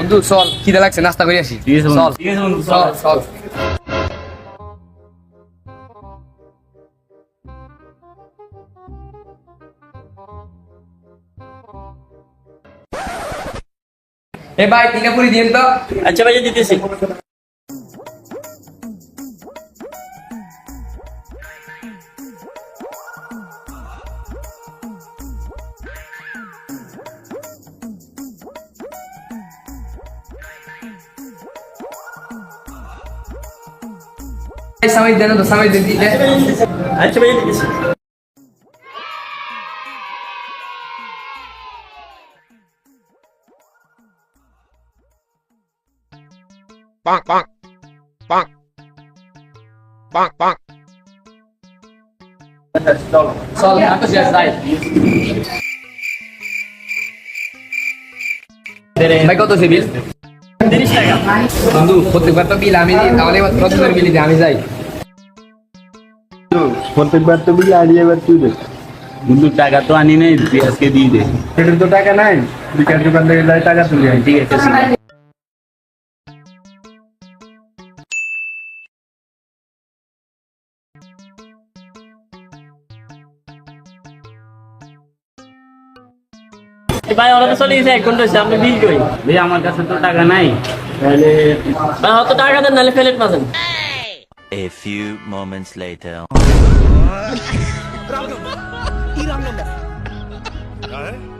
বন্ধু চল। খিদে লাগছে নাস্তা করে আসি। চল। চল। চল এ ভাই তিনটা পুরি দিন তো। আচ্ছা ভাই দিতেছি। দেন তো সামাই দিন দিলে আচ্ছা ভাই দিতেছি bonk, bonk, bonk, bonk, bonk. নাটক শেষ যাই ভাই কত সে বিল তিরিশ টাকা বন্ধু প্রত্যেকবার তো বিল আমি তাহলে এবার প্রত্যেকবার বিল দিই আমি যাই। প্রত্যেকবার তো বিল আনিয়ে এবার তুই দে। বন্ধু টাকা তো আনি নাই আজকে দিয়ে দে। সেটার তো টাকা নাই। বিকাশ দোকান থেকে টাকা তুলি ঠিক আছে ভাই ওরা তো চলে গেছে এক ঘণ্টা হয়েছে আপনি বিল কই ভাই আমার কাছে তো টাকা নাই তাহলে ভাই অত টাকা দেন নাহলে ফেলেট পাবেন A few moments later. Wrong number. Wrong number.